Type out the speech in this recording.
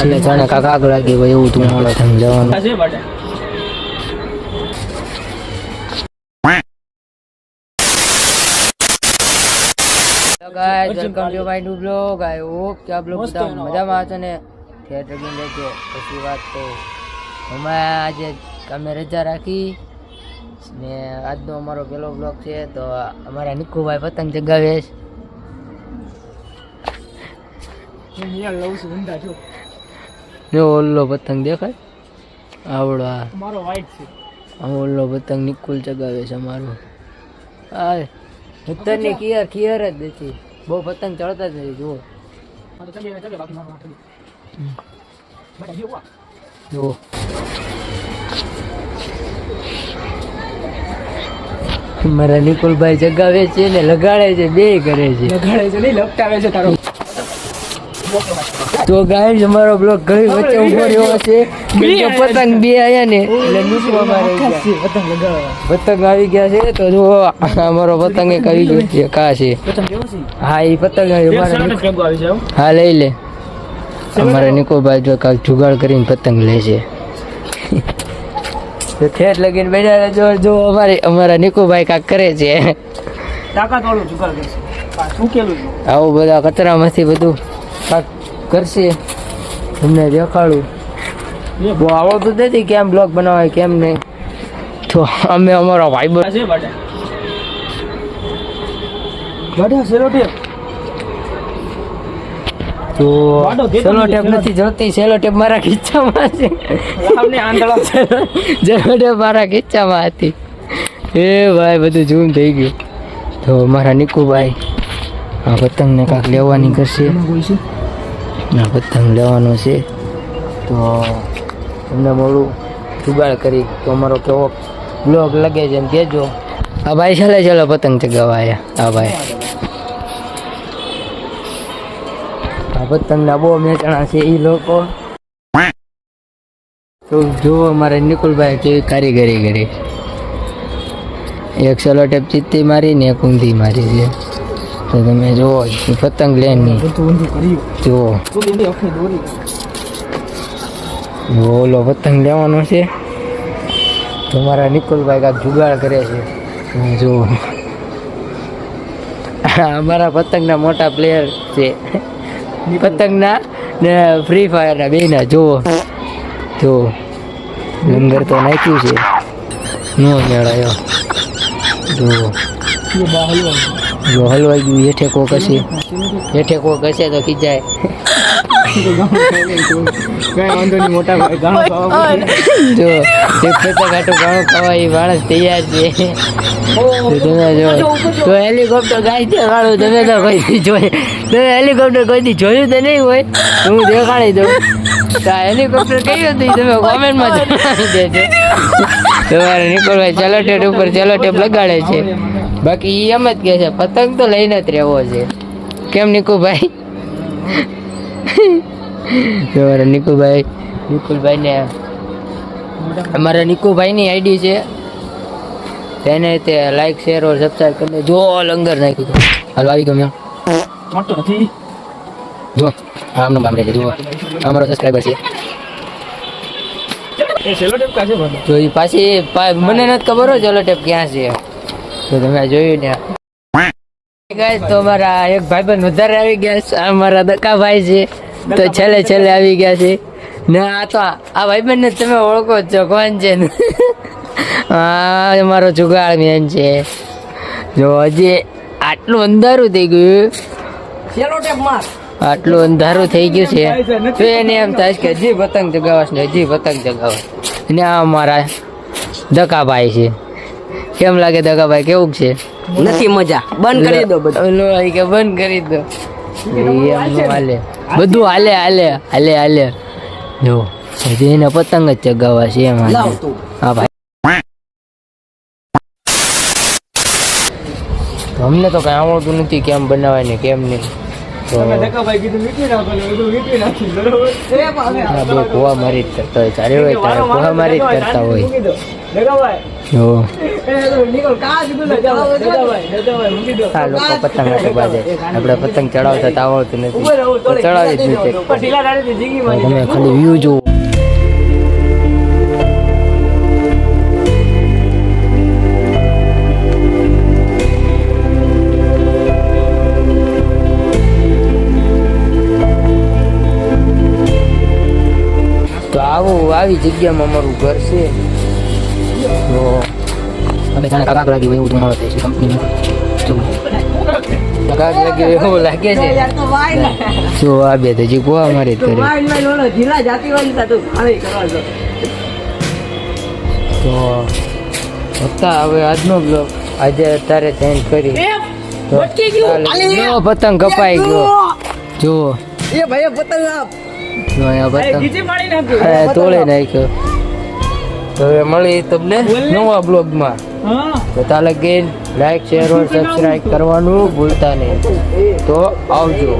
એટલે જાણે કાક આગ લાગી હોય એવું તું મળે તમે જવાનું છે બટા guys welcome to my new blog I hope કે આપ લોકો બધા મજામાં છો ને? થિયેટર ગેમ લેજો પછી વાત તો અમે આજે અમે રજા રાખી. ને આજનો અમારો પહેલો બ્લોગ છે તો અમારા નિકુભાઈ પતંગ ચગાવે છે. લઉં છું ઊંધા છો જો ઓલ્લો પતંગ દેખાય? આવડો આ. મારો વાઈટ છે. આ ઓલ્લો પતંગ નિકુલ ચગાવે છે મારો. આ ઉત્તરની કિયર કિયર જ નથી. બહુ પતંગ ચડતા જ નથી જુઓ. જુઓ. મારા નિકુલભાઈ જગાવે છે ને લગાડે છે બે કરે છે. લગાડે છે નહીં લપટાવે છે તારો. તો ગાઈસ અમારો બ્લોક ઘણી વચ્ચે ઊભો રહ્યો છે. બીજો પતંગ બે આયા ને એટલે નીચવા મારે પતંગ લગાડવા. પતંગ આવી ગયા છે તો જો અમારો પતંગ એક આવી ગયો છે કા છે. હા એ પતંગ આવી હા લઈ લે. અમારા નિકોભાઈ જો કાંક જુગાડ કરીને પતંગ લે છે. તો ઠેઠ લગીને બેઠા રહેજો જો અમારે અમારા નિકોભાઈ કાંક કરે છે. તાકાત વાળું જુગાડ કરે છે? આવું બધા કચરામાંથી બધું કરશે. તમને દેખાડું. બહુ આવડતું જ નથી કેમ બ્લોગ બનાવાય કેમ નહીં. તો અમે અમારો ભાઈ બટા. તો સેલોટેપ સેલો નથી, ટેપ સેલો નથી જોતી સેલો ટેપ મારા ખીચામાં છે. સેલો ટેપ મારા ખીચામાં હતી. એ ભાઈ બધું ઝૂમ થઈ ગયું. તો મારા નિકુભાઈ આ પતંગને કાંક લેવાની કરશે. આ પતંગ લેવાનો છે. તો તમને મોડું જુગાડ કરી. તો અમારો કેવો બ્લોગ લગે છે એમ કહેજો. આ ભાઈ ચાલે ચાલો પતંગ ચગાવવા આ ભાઈ. આ પતંગના બહુ મેચણા છે એ લોકો. તો જુઓ અમારે નિકુલભાઈ કેવી કારીગરી કરી. એક સલો ટેપ ચિત્તી મારી ને એક ઊંધી મારી છે. તો તમે જુઓ પતંગ લેની. જુઓ. ઓલો પતંગ લેવાનો છે. તમારા નિકુલભાઈ કાંક જુગાડ કરે છે. તમે જુઓ. અમારા પતંગના મોટા પ્લેયર છે. પતંગના ને ફ્રી ફાયરના બેના જુઓ. જુઓ. લંગર તો નાખ્યું છે. નો મેળાયો. જુઓ. જો હલવાઈ ગયું હેઠે કોક હશે. હેઠે કોક હશે તો ખીજાય. વાંધો નહીં મોટા ભાઈ ગાણું જો એક પતંગ ઘણું ખાવા એ માણસ તૈયાર છે. તો તમે જો તો હેલિકોપ્ટર ગાય છે વાળું તમે તો કોઈ દી જોઈ તમે હેલિકોપ્ટર કોઈ દી જોયું તો નહીં હોય. હું દેખાડી દઉં. તો આ હેલિકોપ્ટર કયું હતું તમે કોમેન્ટમાં જણાવી દેજો. તમારે નીકળવાય ચલો ટેપ ઉપર ચલો ટેપ લગાડે છે. બાકી એમ જ કહે છે પતંગ તો લઈને જ રહેવો છે. કેમ નિકુભાઈ તમારા નિકુભાઈ નિકુલભાઈને અમારા નિકુભાઈની આઈડી છે. તેને તે લાઈક શેર ઓર સબસ્ક્રાઇબ કરીને જો લંગર નાખી દો હાલો આવી ગયો મોટો નથી. જો આમનો બામ જો અમારો સબસ્ક્રાઈબર છે. એ સેલો ટેપ કાશે ભાઈ? તો એ પાછી મને નથી ખબર હોય ચલો ટેપ ક્યાં છે. તો તમે જોયું ને. ગાઈસ તો મારા એક ભાઈબંધ વધારે આવી ગયા છે આ મારા દકાભાઈ છે. તો છેલ્લે છેલ્લે આવી ગયા છે. ને આ તો આ ભાઈબંધને તમે ઓળખો જ છો કોણ છે ને? હા મારો જુગાડ મેન છે. જો હજી આટલું અંધારું થઈ ગયું. માર. આટલું અંધારું થઈ ગયું છે. તો એને એમ થાય કે હજી પતંગ જગાવાશ ને હજી પતંગ ચગાવશ ને આ અમારા દકાભાઈ છે. કેમ લાગે દકાભાઈ કેવું છે? નથી મજા. બંધ કરી દો બધું. કે બંધ કરી દો. બધું હાલે હાલે. હાલે હાલે જો હજી એને પતંગ જ ચગાવવા છે એમ. હા ભાઈ. અમને તો કઈ આવડતું નથી કેમ બનાવાય ને કેમ નહીં. કુવા મારી જ કરતા હોય ચારે હોય તારે કુવા મારી જ કરતા હોય. તો. આ લોકો પતંગ બાજે આપણે પતંગ ચડાવતા તો આવડતું નથી. તો ચડાવી જ નથી. તમે ખાલી વ્યૂ જુઓ. આવું જગ્યામાં અમારું ઘર છે. તો અમે જાણે કાકા લાગી હોય એવું તમારો થાય છે કંપનીમાં. કાકા લાગી એવું લાગે છે. જો આ બે તો ગોવા મારી જ કરે તું. હતા હવે આજનો બ્લોગ આજે અત્યારે ચેન્જ કરી. પતંગ કપાઈ ગયો. જો. એ ભાઈ પતંગ આપ. જો અહીંયા નાખ્યું. હા, તોડી નાખ્યો. તો હવે મળી તમને નવા બ્લોગમાં. હા. તો તાલે ગઈ લાઈક શેર ઓર સબસ્ક્રાઇબ કરવાનું ભૂલતા નહીં. તો આવજો.